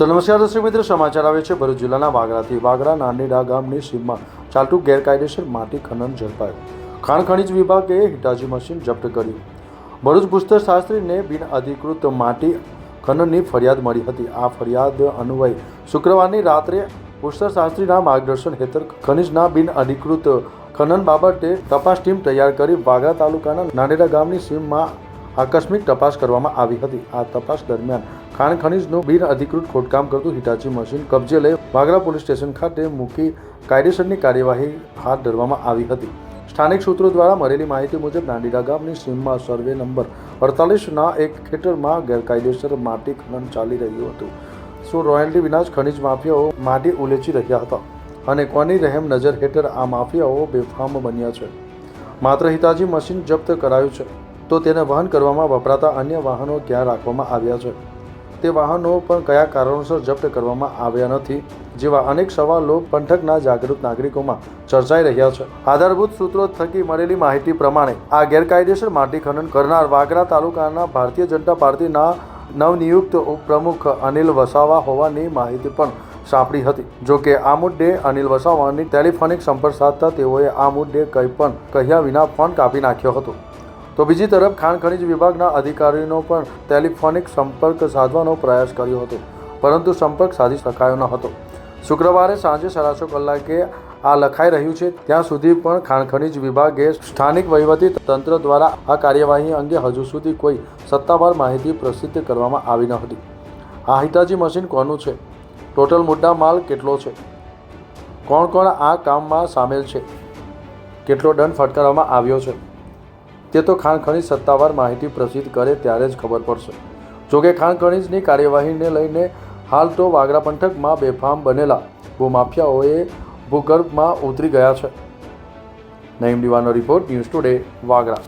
તો નમસ્કાર દર્શક મિત્રો, સમાચાર આવે છે ભરૂચ જિલ્લાના વાગરાથી. વાગરા નાનીડા ગામની સીમમાં ચાલતું ગેરકાયદેસર માટી ખનન ઝડપાયું. ખાણ ખનિજ વિભાગે હિટાજી મશીન જપ્ત કર્યું. ભરૂચ પુસ્તક શાસ્ત્રીને બિન અધિકૃત માટી ખનનની ફરિયાદ મળી હતી. આ ફરિયાદ અન્વયે શુક્રવારની રાત્રે પુસ્તક શાસ્ત્રીના માર્ગદર્શન હેઠળ ખનીજના બિનઅધિકૃત ખનન બાબતે તપાસ ટીમ તૈયાર કરી વાગરા તાલુકાના નાનેડા ગામની સીમમાં આકસ્મિક તપાસ કરવામાં આવી હતી. આ તપાસ દરમિયાન ખાણ ખનીજનું બિન અધિકૃત ખોદકામ કરતું હિટાચી મશીન કબજે લઈ વાગરા પોલીસ સ્ટેશન ખાતે મૂકી કાયદેસરની કાર્યવાહી હાથ ધરવામાં આવી હતી. સ્થાનિક સૂત્રો દ્વારા મળેલી માહિતી મુજબ નાંડીડા ગામની સીમમાં સર્વે નંબર અડતાલીસના એક ખેતરમાં ગેરકાયદેસર માટી ખનન ચાલી રહ્યું હતું. શું રોયલ્ટી વિના જ ખનીજ માફિયાઓ માટી ઉલેચી રહ્યા હતા? અને કોની રહેમ નજર હેઠળ આ માફિયાઓ બેફામ બન્યા છે? માત્ર હિતાજી મશીન જપ્ત કરાયું છે. તો તેને વહન કરવામાં વપરાતા અન્ય વાહનો ક્યાં રાખવામાં આવ્યા છે? તે વાહનો પણ કયા કારણોસર જપ્ત કરવામાં આવ્યા નથી, જેવા અનેક સવાલો પંથકના જાગૃત નાગરિકોમાં ચર્ચાઈ રહ્યા છે. આધારભૂત સૂત્રો થકી મળેલી માહિતી પ્રમાણે આ ગેરકાયદેસર માટી ખનન કરનાર વાગરા તાલુકાના ભારતીય જનતા પાર્ટીના નવનિયુક્ત ઉપપ્રમુખ અનિલ વસાવા હોવાની માહિતી પણ સાંપડી હતી. જો કે આ મુદ્દે અનિલ વસાવાની ટેલિફોનિક સંપર્ક સાધતા તેઓએ આ મુદ્દે કંઈ પણ કહ્યા વિના ફોન કાપી નાખ્યો હતો. તો બીજી તરફ ખાણ ખનિજ વિભાગના અધિકારીનો પણ ટેલિફોનિક સંપર્ક સાધવાનો પ્રયાસ કર્યો હતો, પરંતુ સંપર્ક સાધી શકાયો ન હતો. શુક્રવારે સાંજે સરાસો કલાકે આ લખાઈ રહ્યું છે, ત્યાં સુધી પણ ખાણ ખનિજ વિભાગે સ્થાનિક વહીવટી તંત્ર દ્વારા આ કાર્યવાહી અંગે હજુ સુધી કોઈ સત્તાવાર માહિતી પ્રસિદ્ધ કરવામાં આવી ન હતી. આ હિતાજી મશીન કોનું છે? ટોટલ મુદ્દા માલ કેટલો છે? કોણ કોણ આ કામમાં સામેલ છે? કેટલો દંડ ફટકારવામાં આવ્યો છે? તે તો ખાણ સત્તાવાર માહિતી પ્રસિદ્ધ કરે ત્યારે જ ખબર પડશે. જોકે ખાણ ખનીજની કાર્યવાહીને લઈને હાલ તો વાગરા પંથકમાં બેફામ બનેલા ભૂમાફિયાઓએ ભૂગર્ભમાં ઉતરી ગયા છે. નઈમ દિવાનો રિપોર્ટ ન્યૂઝ ટુડે વાગરા.